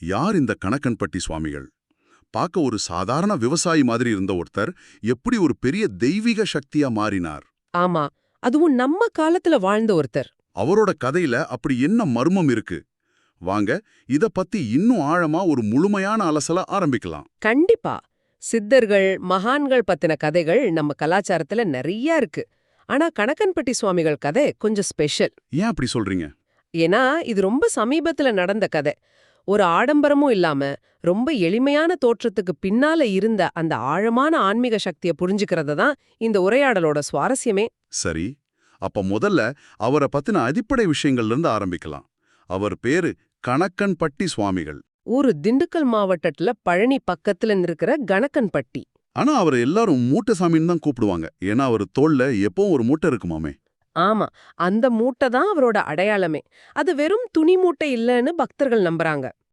யார் இந்த கணக்கன்பட்டி சுவாமிகள்? பார்க்க ஒரு சாதாரண விவசாயி மாதிரி இருந்த ஒருத்தர் எப்படி ஒரு பெரிய தெய்வீக சக்தியா மாறினார். ஆமா அதுவும் நம்ம காலத்துல வாழ்ந்த ஒருத்தர். அவரோட கதையில அப்படி என்ன மர்மம் இருக்கு? வாங்க இத பத்தி இன்னும் ஆழமா ஒரு முழுமையான அலசல ஆரம்பிக்கலாம். கண்டிப்பா சித்தர்கள் மகான்கள் பத்தின கதைகள் நம்ம கலாச்சாரத்துல நிறைய இருக்கு. ஆனா கணக்கன்பட்டி சுவாமிகள் கதை கொஞ்சம் ஸ்பெஷல். ஏன் அப்படி சொல்றீங்க? ஏன்னா இது ரொம்ப சமீபத்துல நடந்த கதை. ஒரு ஆடம்பரமும் இல்லாம ரொம்ப எளிமையான தோற்றத்துக்கு பின்னால இருந்த அந்த ஆழமான ஆன்மீக சக்தியை புரிஞ்சுக்கிறத தான் இந்த உரையாடலோட சுவாரஸ்யமே. சரி அப்ப முதல்ல அவரை பத்தின அடிப்படை விஷயங்கள்ல இருந்து ஆரம்பிக்கலாம். அவர் பேரு கணக்கன்பட்டி சுவாமிகள். ஊரு திண்டுக்கல் மாவட்டத்துல பழனி பக்கத்துல இருக்கிற கணக்கன்பட்டி. ஆனா அவர் எல்லாரும் மூட்டை சாமின்னு தான் கூப்பிடுவாங்க. ஏன்னா அவர் தோல்ல எப்பவும் ஒரு மூட்டை இருக்குமாமே. ஆமா அந்த மூட்டை தான் அவரோட அடையாளமே. அது வெறும் துணி மூட்டை இல்லைன்னு பக்தர்கள் நம்புறாங்க.